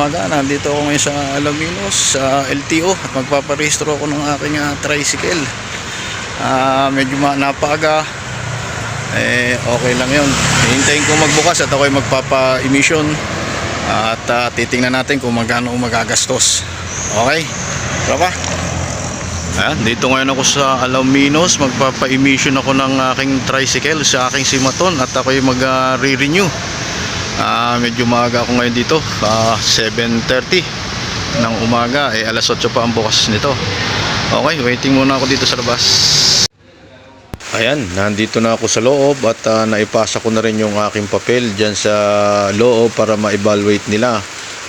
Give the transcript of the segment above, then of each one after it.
umaga. Nandito ako ngayon sa Alaminos, sa LTO. At magpaparehistro ako ng aking ah, tricycle. Ah, medyo napaaga. Eh, okay lang yun. Hihintayin ko magbukas at ako'y magpapa-emission. At ah, titingnan natin kung magkano magagastos. Okay? Tara pa. Ayan, dito ngayon ako sa Alaminos, magpapa-emission ako ng aking tricycle sa aking simaton at ako'y mag-re-renew. Ah, medyo maaga ako ngayon dito, ah, 7.30 ng umaga, eh alas 8 pa ang bukas nito. Okay, waiting muna ako dito sa labas. Ayan, nandito na ako sa loob at ah, naipasa ko na rin yung aking papel dyan sa loob para ma-evaluate nila.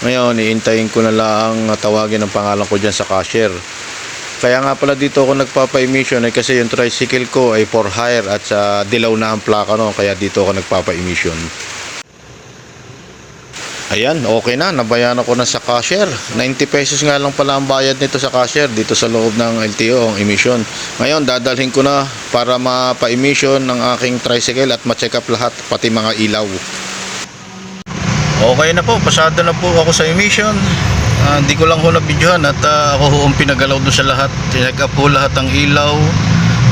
Ngayon, iintayin ko na lang tawagin ang pangalan ko dyan sa cashier. Kaya nga pala dito ako nagpapa-emission ay kasi yung tricycle ko ay for hire at sa dilaw na ang plaka no, kaya dito ako nagpapa-emission. Ayan, okay na. Nabayan ako na sa cashier. 90 pesos nga lang pala ang bayad nito sa cashier dito sa loob ng LTO, ang emission. Ngayon, dadalhin ko na para mapa-emission ng aking tricycle at ma-check up lahat, pati mga ilaw. Okay na po, pasado na po ako sa emission. Ah, Hindi ko lang ho na-videohan at ah, ako ho ang pinagalaw doon sa lahat. Check up po lahat ng ilaw.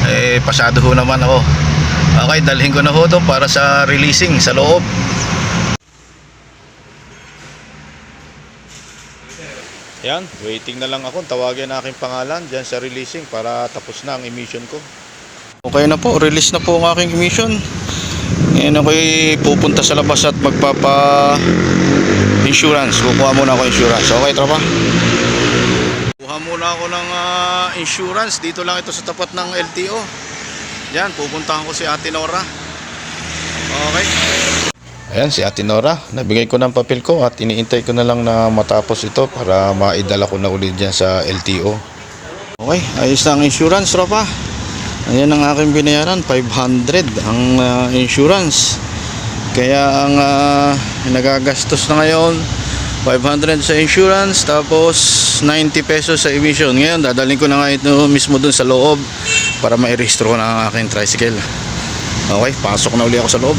Eh, pasado ho naman ako. Okay, dalhin ko na ho para sa releasing sa loob. Yan, waiting na lang ako. Tawagin na aking pangalan dyan sa releasing para tapos na ang emission ko. Okay na po, release na po ang aking emission. Ngayon ako'y pupunta sa labas at magpapa insurance. Kukuha muna ako insurance. Okay, tropa? Kuha muna ako ng ah, insurance. Dito lang ito sa tapat ng LTO. Yan, pupuntahan ko si Ate Nora. Ayan si Ate Nora, nabigay ko ng papel ko at iniintay ko na lang na matapos ito para maidala ko na ulit dyan sa LTO. Okay, ayos na ang insurance, tropa. Ayan ang aking binayaran, 500 ang ah, insurance. Kaya ang ah, nagagastos na ngayon, 500 sa insurance, tapos 90 pesos sa emission. Ngayon, dadalhin ko na nga ito mismo dun sa loob para mairehistro ko na ang aking tricycle. Okay, pasok na uli ako sa loob.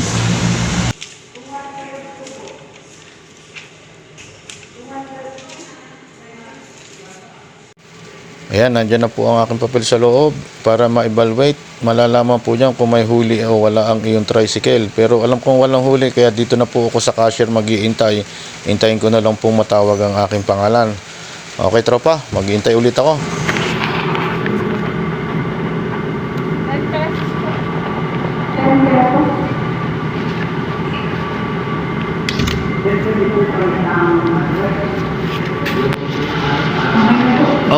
Ayan, nandyan na po ang aking papel sa loob para ma-evaluate. Malalaman po niyan kung may huli o wala ang iyong tricycle. Pero alam kong walang huli kaya dito na po ako sa cashier mag-iintay. Hintayin ko na lang pong matawag ang aking pangalan. Okay tropa, mag-iintay ulit ako.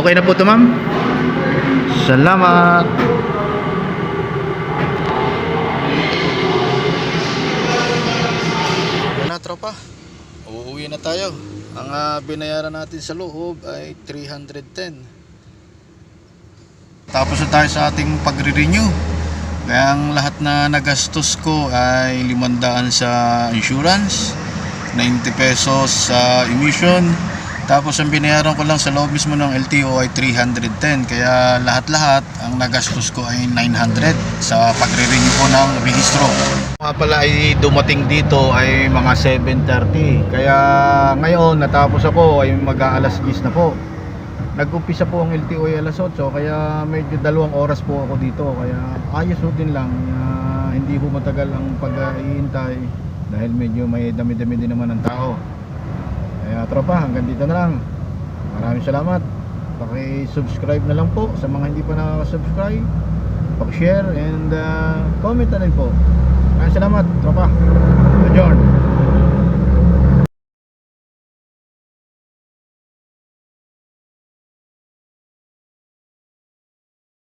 Okay na po ito ma'am. Salamat. Na tropa. Uuwi na tayo. Ang ah, binayaran natin sa loob ay 310. Tapos na tayo sa ating pagre-renew. Kaya ang lahat na nagastos ko ay 500 sa insurance, 90 pesos sa emission, tapos ang binayaran ko lang sa loob mismo ng LTO ay 310. Kaya lahat-lahat ang nagastos ko ay 900 sa pagre-renew ko ng registro. Mga pala ay dumating dito ay mga 7.30. Kaya ngayon natapos ako ay mag-aalas 10 na po. Nag-umpisa po ang LTO ay alas 8 kaya medyo dalawang oras po ako dito. Kaya ayos ho din lang. ah, hindi po matagal ang pag-iintay dahil medyo may dami-dami din naman ng tao. Kaya tropa, hanggang dito na lang. Maraming salamat. Paki-subscribe na lang po sa mga hindi pa nakaka-subscribe. Paki-share and uh, comment na rin po. Maraming salamat, tropa. Adjourn.